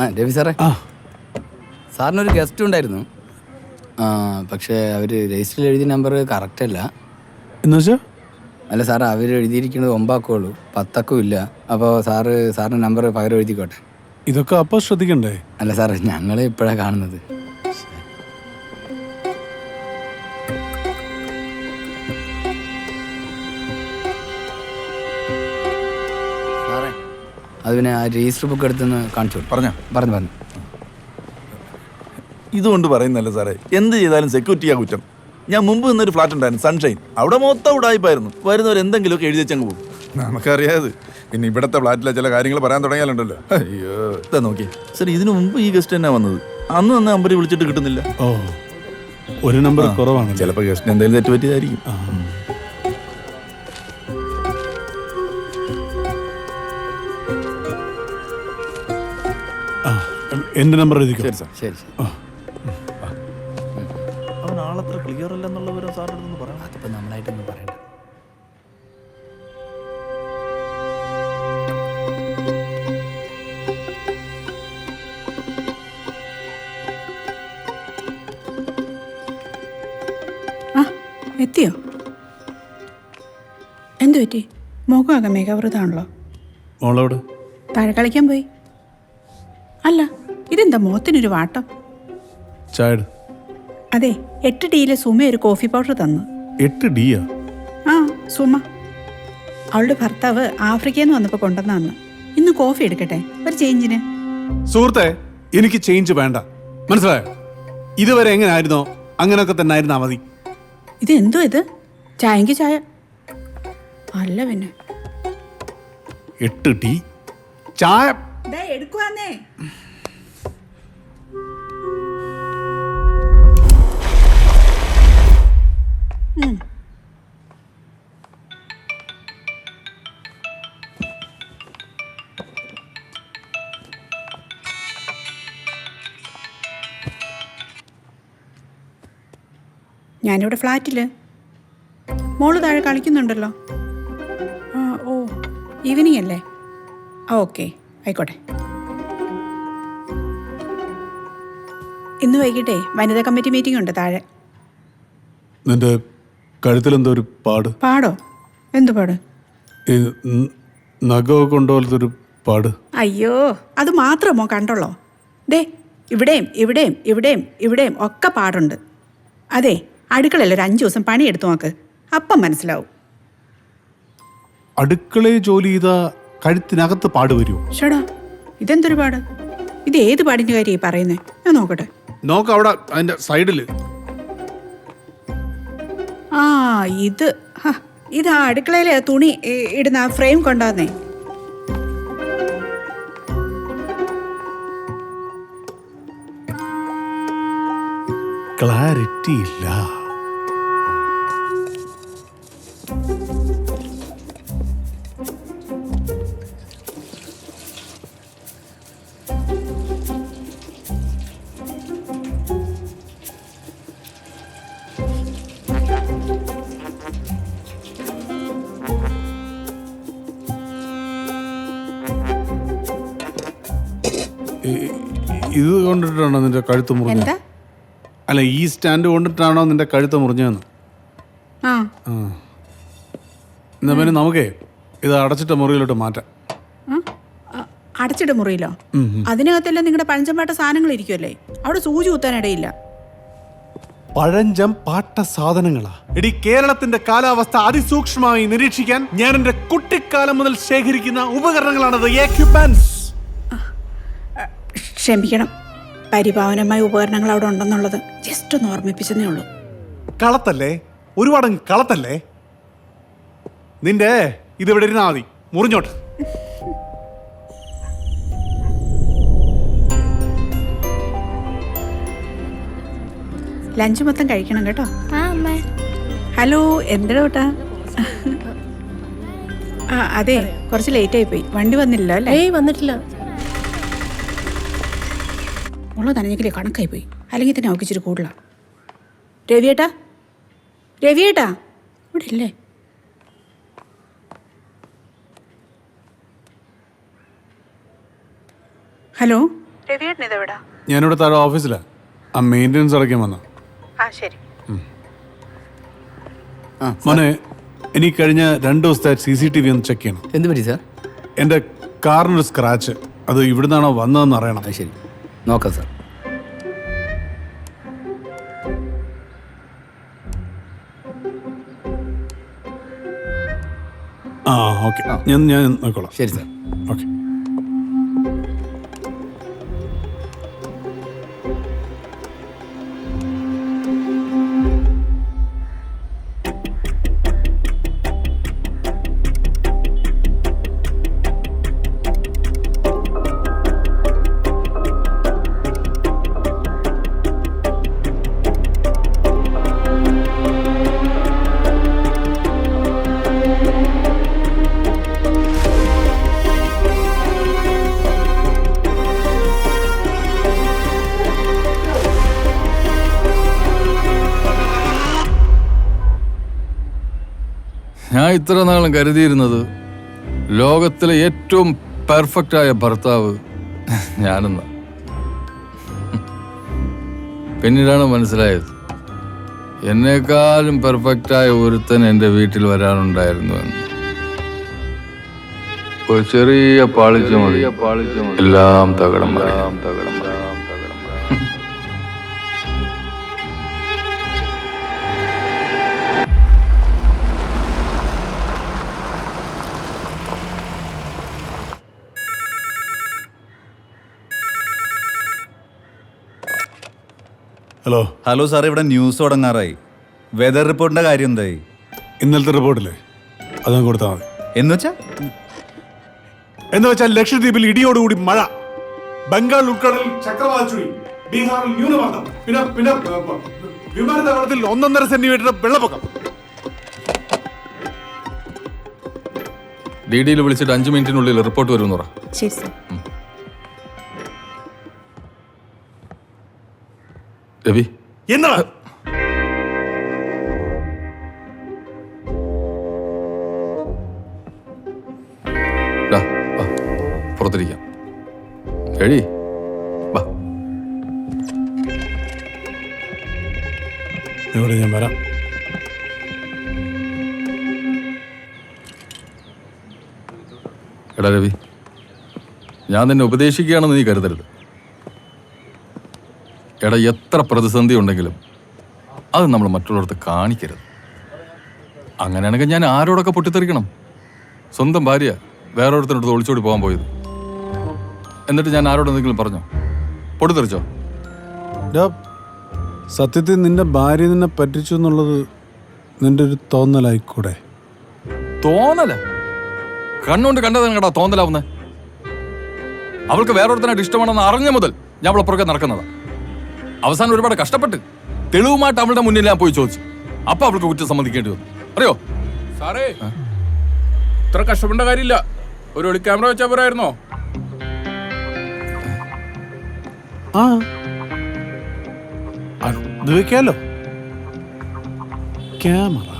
ആ രവി സാറേ. ആ. സാറിനൊരു ഗസ്റ്റ് ഉണ്ടായിരുന്നു. ആ പക്ഷേ അവർ രജിസ്റ്ററിൽ എഴുതിയ നമ്പർ കറക്റ്റ് അല്ല. എന്ന് വെച്ചാൽ അല്ല സാർ അവർ എഴുതിയിരിക്കുന്നത് ഒമ്പാക്കുള്ളൂ. പത്തക്കും ഇല്ല. അപ്പോൾ സാറ് സാറിന്റെ നമ്പർ പകരം എഴുതിക്കോട്ടെ. ഇതൊക്കെ അപ്പോൾ ശ്രദ്ധിക്കണ്ടേ? അല്ല സാറേ ഞങ്ങളെ ഇപ്പോഴാണ് കാണുന്നത്. അത് പിന്നെ ആ രജിസ്റ്റർ ബുക്ക് എടുത്തുനിന്ന് കാണിച്ചു പറഞ്ഞു പറഞ്ഞോ? പറഞ്ഞു പറഞ്ഞു. ഇതുകൊണ്ട് പറയുന്നല്ല സാറേ എന്ത് ചെയ്താലും സെക്യൂരിറ്റിയാ കുറ്റം. ഞാൻ മുമ്പ് നിന്നൊരു ഫ്ലാറ്റ് ഉണ്ടായിരുന്നു സൺഷൈൻ അവിടെ മൊത്തം ഉടായ്പായിരുന്നു. വരുന്നവർ എന്തെങ്കിലുമൊക്കെ എഴുതി വെച്ചങ്ങ് പോകും. നമുക്കറിയാതെ. പിന്നെ ഇവിടത്തെ ഫ്ലാറ്റിലെ ചില കാര്യങ്ങൾ പറയാൻ തുടങ്ങിയാലുണ്ടല്ലോ. അയ്യോ. ഇതാ നോക്കി. സാർ ഇതിനു മുമ്പ് ഈ ഗസ്റ്റ് തന്നെ വന്നത്. അന്ന് തന്നെ നമ്പർ വിളിച്ചിട്ട് കിട്ടുന്നില്ല. ഓ ഒരു നമ്പർ കുറവാണ് ചിലപ്പോൾ ഗസ്റ്റിന് എന്തെങ്കിലും തെറ്റ് പറ്റിയതായിരിക്കും എന്റെ നമ്പർ എഴുതിക്കോ. ശരി സാർ. ശരി ശരി. അവൻ ആളത്ര ക്ലിയർ അല്ലെന്നുള്ള വിവരം സാറിനടുത്ത് പറയാം അതിപ്പോൾ നമ്മളായിട്ടൊന്നും പറയണ്ട. ആ എത്തിയോ? എന്തു പറ്റി? മുഖമൊക്കെ മേഘവൃതാണല്ലോ മോളോട് താഴെ കളിക്കാൻ പോയി. അല്ല ഇതെന്താ മുഖത്തിനൊരു വാട്ടം? അതെ എട്ട് ഡിയിലെ സുമ ഒരു കോഫി പൗഡർ തന്നു. എട്ട് ഡിയാ ആ സുമ. അവളുടെ ഭർത്താവ് ആഫ്രിക്കയിൽ നിന്ന് വന്നപ്പോൾ കൊണ്ടുവന്നു ഇന്ന് കോഫി എടുക്കട്ടെ? ഒരു ചേഞ്ചിന്. സുഹൃത്തെ എനിക്ക് ചേഞ്ച് വേണ്ട. മനസ്സിലായോ? ഇതുവരെ എങ്ങനെയായിരുന്നോ അങ്ങനെയൊക്കെ തന്നെ ആയിരുന്നാ മതി. ഇത് എന്തോ ഇത്? ചായക്ക് ചായ. അല്ല പിന്നെ. എട്ട് ടീ? ചായ എടുക്കുവാന്നേ. ഞാനിവിടെ ഫ്ലാറ്റിൽ. മോൾ താഴെ കളിക്കുന്നുണ്ടല്ലോ. ആ ഓ ഈവനിങ് അല്ലേ? ആ ഓക്കെ ആയിക്കോട്ടെ. ഇന്ന് വൈകിട്ടേ വനിതാ കമ്മിറ്റി മീറ്റിംഗ് ഉണ്ട് താഴെ. നിന്റെ കഴുത്തിലെന്തോ ഒരു പാട്. പാടോ? എന്തു പാട്? ഈ ന- നഖമൊക്കെ കൊണ്ടുപോലത്തൊരു പാട്. അയ്യോ അത് മാത്രമോ കണ്ടോളോ. ദേ ഇവിടെയും ഇവിടെയും ഇവിടെയും ഇവിടെയും ഒക്കെ പാടുണ്ട്. അതെ അടുക്കളയിൽ ഒരു അഞ്ചു ദിവസം പണിയെടുത്തു നോക്ക്. അപ്പം മനസ്സിലാവും. അടുക്കളയിൽ ജോലി ചെയ്ത കഴുത്തിനകത്ത് പാട് വരുമോ ഷടാ ഇതെന്തൊരു പാട്? ഇത് ഏത് പാടിന്റെ കാര്യം പറയുന്നത് പറയുന്നേ? ഞാൻ നോക്കട്ടെ. നോക്ക് അവിടെ അതിന്റെ സൈഡിൽ. ആ ഇത്. ഇത് ആ അടുക്കളയിലെ തുണി ഇടുന്ന ആ ഫ്രെയിം കൊണ്ടുവന്നേ ക്ലാരിറ്റി ഇല്ല. ഇത് കൊണ്ടിട്ടാണോ നിന്റെ കഴുത്ത് മുറിഞ്ഞത്? എന്താ? അല്ല ഈ സ്റ്റാൻഡ് കൊണ്ടിട്ടാണോ നിന്റെ കഴുത്ത് മുറിഞ്ഞതെന്ന്? ആ. എന്നാ പിന്നെ നമുക്കേ ഇത് അടച്ചിട്ട മുറിയിലോട്ട് മാറ്റാം? അ- അടച്ചിട്ട മുറിയിലോ? അതിനകത്തെല്ലാം നിങ്ങളുടെ പഴഞ്ചമ്പാട്ട സാധനങ്ങൾ ഇരിക്കുമല്ലേ അവിടെ സൂചി കുത്താനിടയില്ല പഴഞ്ചം പാട്ട സാധനങ്ങളാ? എടി കേരളത്തിന്റെ കാലാവസ്ഥ അതിസൂക്ഷ്മമായി നിരീക്ഷിക്കാൻ ഞാൻ എന്റെ കുട്ടിക്കാലം മുതൽ ശേഖരിക്കുന്ന ഉപകരണങ്ങളാണത്. എക്യുപ്മെന്റ്സ് ക്ഷമിക്കണം. പരിപാവനമായ ഉപകരണങ്ങൾ അവിടെ ഉണ്ടെന്നുള്ളത് ജസ്റ്റ് ഒന്ന് ഓർമ്മിപ്പിച്ചതേ ഉള്ളൂ. കളത്തല്ലേ? ഒരുപാട് കളത്തല്ലേ? നിന്റെ ഇതിവിടെ ഇരുന്നാ മതി. മുറിഞ്ഞോട്ട്. ലഞ്ച് മൊത്തം കഴിക്കണം കേട്ടോ. ആ അമ്മ. ഹലോ എന്താ കേട്ടാ ആ അതെ കുറച്ച് ലേറ്റ് ആയി പോയി. വണ്ടി വന്നില്ലല്ലോ അല്ലേ? ഏയ് വന്നിട്ടില്ല. ഉള്ള നനഞ്ഞെങ്കിലേ കണക്കായി പോയി. അല്ലെങ്കിൽ തന്നെ അവൾക്ക് ഇച്ചിരി കൂടുതലാ. രവിയേട്ടാ? രവിയേട്ടാ? ഇവിടെ ഇല്ലേ ഹലോ? രവിയേട്ടൻ ഇതെവിടാ? ഞാനിവിടെ താഴെ ഓഫീസിലാണ് ആ മെയിന്റെനൻസ് അടയ്ക്കാൻ വന്ന ആ ശരി. ആ മോനെ എനിക്ക് കഴിഞ്ഞ രണ്ട് ദിവസത്തെ സി സി ടി വി ഒന്ന് ചെക്ക് ചെയ്യണം. എന്ത് പറ്റി സാർ? എന്റെ കാറിനൊരു സ്ക്രാച്ച്. അത് ഇവിടുന്നാണോ വന്നതെന്ന് അറിയണം. ശരി. നോക്കാം സാർ. ആ ഓക്കെ. ഞാൻ ഞാൻ നോക്കോളാം. ശരി സാർ. ഓക്കെ. ഞാൻ ഇത്ര നാളും കരുതിയിരുന്നത് ലോകത്തിലെ ഏറ്റവും പെർഫെക്റ്റ് ആയ ഭർത്താവ് ഞാനെന്ന. പിന്നീടാണ് മനസ്സിലായത് എന്നെക്കാളും പെർഫെക്റ്റ് ആയ ഒരുത്തൻ എന്റെ വീട്ടിൽ വരാനുണ്ടായിരുന്നു എന്ന്. ഒരു ചെറിയ പാളിച്ച മതി. എല്ലാം തകടം തകടം ഹലോ. ഹലോ സാർ ഇവിടെ ന്യൂസ് തുടങ്ങാറായി. വെതർ റിപ്പോർട്ടിന്റെ കാര്യം എന്തായി? ഇന്നലത്തെ റിപ്പോർട്ടില്ലേ അതങ്ങ് കൊടുത്താൽ മതി. എന്ന് വെച്ചാ എന്ന് വെച്ചാൽ ലക്ഷദ്വീപിൽ ഇടിയോടുകൂടി മഴ. ബംഗാൾ ഉൾക്കടലിൽ ചക്രവാത ചുഴി ബീഹാറിൽ ന്യൂനമർദ്ദം പിന്നെ പിന്നെ വിമാനത്താവളത്തിൽ ഒന്നൊന്നര സെന്റിമീറ്റർ വെള്ളപ്പൊക്കം. ഡി ഡിയിൽ വിളിച്ചിട്ട് അഞ്ച് മിനിറ്റിനുള്ളിൽ റിപ്പോർട്ട് വരുമെന്ന് പറ. ശരി സാർ രവി. എന്താ പുറത്തിരിക്കാം. എഴി വാ. ഇവിടെ ഞാൻ വരാം. എടാ രവി ഞാൻ നിന്നെ ഉപദേശിക്കുകയാണെന്ന് നീ കരുതരുത്. എടാ എത്ര പ്രതിസന്ധി ഉണ്ടെങ്കിലും അത് നമ്മൾ മറ്റുള്ളവർക്ക് കാണിക്കരുത്. അങ്ങനെയാണെങ്കിൽ ഞാൻ ആരോടൊക്കെ പൊട്ടിത്തെറിക്കണം? സ്വന്തം ഭാര്യ വേറൊരുത്തിനടുത്ത് ഒളിച്ചോടി പോകാൻ പോയത്. എന്നിട്ട് ഞാൻ ആരോട് എന്തെങ്കിലും പറഞ്ഞോ? പൊട്ടിത്തെറിച്ചോ? സത്യത്തിൽ നിന്റെ ഭാര്യ നിന്നെ പറ്റിച്ചു എന്നുള്ളത് നിന്റെ ഒരു തോന്നലായിക്കൂടെ? തോന്നല? കണ്ണുകൊണ്ട് കണ്ടതാണ് കേട്ടോ തോന്നലാവുന്നേ? അവൾക്ക് വേറൊരുത്തനായിട്ട് ഇഷ്ടമാണെന്ന് അറിഞ്ഞ മുതൽ ഞാൻ അവളെ പുറകെ നടക്കുന്നതാ. അവസാനം ഒരുപാട് കഷ്ടപ്പെട്ട് തെളിവുമായിട്ട് അവളുടെ മുന്നിൽ ഞാൻ പോയി ചോദിച്ചു. അപ്പൊ അവൾക്ക് കുറ്റം സമ്മതിക്കേണ്ടി വന്നു. അറിയോ? സാറേ ഇത്ര കഷ്ടപ്പെടേണ്ട കാര്യമില്ല. ഒരു ഒളി ക്യാമറ വെച്ചാൽ പോരായിരുന്നോ? ആ. അത് വെക്കാലോ. ക്യാമറ.